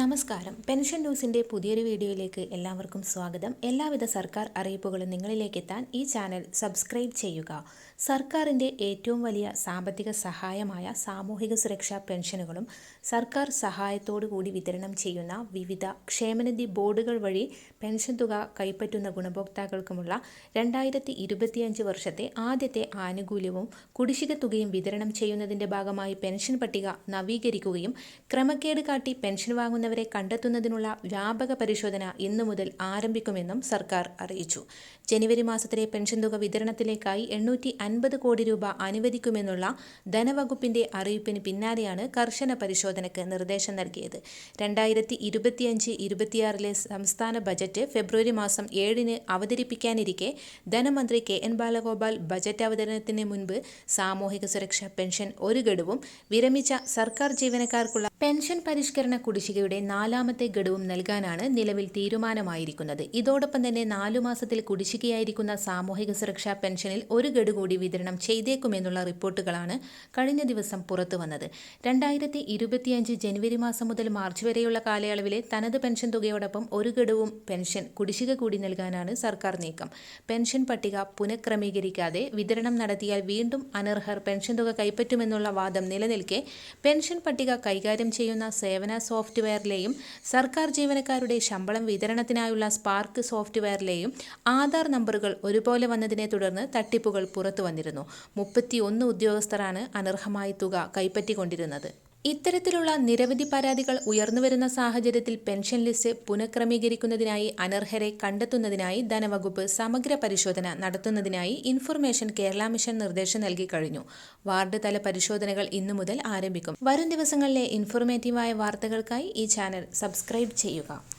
നമസ്കാരം. പെൻഷൻ ന്യൂസിന്റെ പുതിയൊരു വീഡിയോയിലേക്ക് എല്ലാവർക്കും സ്വാഗതം. എല്ലാവിധ സർക്കാർ അറിയിപ്പുകളും നിങ്ങളിലേക്ക് എത്താൻ ഈ ചാനൽ സബ്സ്ക്രൈബ് ചെയ്യുക. സർക്കാരിന്റെ ഏറ്റവും വലിയ സാമ്പത്തിക സഹായമായ സാമൂഹിക സുരക്ഷാ പെൻഷനുകളും സർക്കാർ സഹായത്തോടു കൂടി വിതരണം ചെയ്യുന്ന വിവിധ ക്ഷേമനിധി ബോർഡുകൾ വഴി പെൻഷൻ തുക കൈപ്പറ്റുന്ന ഗുണഭോക്താക്കൾക്കുമുള്ള രണ്ടായിരത്തി ഇരുപത്തിയഞ്ച് വർഷത്തെ ആദ്യത്തെ ആനുകൂല്യവും കുടിശ്ശിക തുകയും വിതരണം ചെയ്യുന്നതിന്റെ ഭാഗമായി പെൻഷൻ പട്ടിക നവീകരിക്കുകയും ക്രമക്കേട് കാട്ടി പെൻഷൻ വാങ്ങുന്നവരെ കണ്ടെത്തുന്നതിനുള്ള വ്യാപക പരിശോധന ഇന്നു മുതൽ ആരംഭിക്കുമെന്നും സർക്കാർ അറിയിച്ചു. ജനുവരി മാസത്തിലെ പെൻഷൻ തുക വിതരണത്തിലേക്കായി എണ്ണൂറ്റി അൻപത് കോടി രൂപ അനുവദിക്കുമെന്നുള്ള ധനവകുപ്പിന്റെ അറിയിപ്പിന് പിന്നാലെയാണ് കർശന പരിശോധനയ്ക്ക് നിർദ്ദേശം നൽകിയത്. രണ്ടായിരത്തി ഇരുപത്തിയഞ്ച് ഇരുപത്തിയാറിലെ സംസ്ഥാന ബജറ്റ് ഫെബ്രുവരി മാസം ഏഴിന് അവതരിപ്പിക്കാനിരിക്കെ ധനമന്ത്രി കെ എൻ ബാലഗോപാൽ ബജറ്റ് അവതരണത്തിന് മുൻപ് സാമൂഹിക സുരക്ഷാ പെൻഷൻ ഒരു ഗഡുവും വിരമിച്ച സർക്കാർ ജീവനക്കാർക്കുള്ള പെൻഷൻ പരിഷ്കരണ കുടിശ്ശികയുടെ നാലാമത്തെ ഗഡുവും നൽകാനാണ് നിലവിൽ തീരുമാനമായിരിക്കുന്നത്. ഇതോടൊപ്പം തന്നെ നാലു മാസത്തിൽ കുടിശ്ശികയായിരിക്കുന്ന സാമൂഹിക സുരക്ഷാ പെൻഷനിൽ ഒരു ഗഡു കൂടി വിതരണം ചെയ്തേക്കുമെന്നുള്ള റിപ്പോർട്ടുകളാണ് കഴിഞ്ഞ ദിവസം പുറത്തുവന്നത് രണ്ടായിരത്തി ഇരുപത്തിയഞ്ച് ജനുവരി മാസം മുതൽ മാർച്ച് വരെയുള്ള കാലയളവിലെ തനത് പെൻഷൻ തുകയോടൊപ്പം ഒരു ഗഡുവും പെൻഷൻ കുടിശ്ശിക കൂടി നൽകാനാണ് സർക്കാർ നീക്കം. പെൻഷൻ പട്ടിക പുനഃക്രമീകരിക്കാതെ വിതരണം നടത്തിയാൽ വീണ്ടും അനർഹർ പെൻഷൻ തുക കൈപ്പറ്റുമെന്നുള്ള വാദം നിലനിൽക്കെ പെൻഷൻ പട്ടിക കൈകാര്യം ചെയ്യുന്ന സേവന സോഫ്റ്റ്വെയറിലെയും സർക്കാർ ജീവനക്കാരുടെ ശമ്പളം വിതരണത്തിനായുള്ള സ്പാർക്ക് സോഫ്റ്റ്വെയറിലെയും ആധാർ നമ്പറുകൾ ഒരുപോലെ വന്നതിനെ തുടർന്ന് തട്ടിപ്പുകൾ പുറത്തു വന്നിരുന്നു. മുപ്പത്തിയൊന്ന് ഉദ്യോഗസ്ഥരാണ് അനർഹമായ തുക കൈപ്പറ്റിക്കൊണ്ടിരുന്നത്. ഇത്തരത്തിലുള്ള നിരവധി പരാതികൾ ഉയർന്നുവരുന്ന സാഹചര്യത്തിൽ പെൻഷൻ ലിസ്റ്റ് പുനഃക്രമീകരിക്കുന്നതിനായി അനർഹരെ കണ്ടെത്തുന്നതിനായി ധനവകുപ്പ് സമഗ്ര പരിശോധന നടത്തുന്നതിനായി ഇൻഫർമേഷൻ കേരള മിഷൻ നിർദ്ദേശം നൽകി കഴിഞ്ഞു. വാർഡ് തല പരിശോധനകൾ ഇന്നു മുതൽ ആരംഭിക്കും. വരും ദിവസങ്ങളിലെ ഇൻഫോർമേറ്റീവായ വാർത്തകൾക്കായി ഈ ചാനൽ സബ്സ്ക്രൈബ് ചെയ്യുക.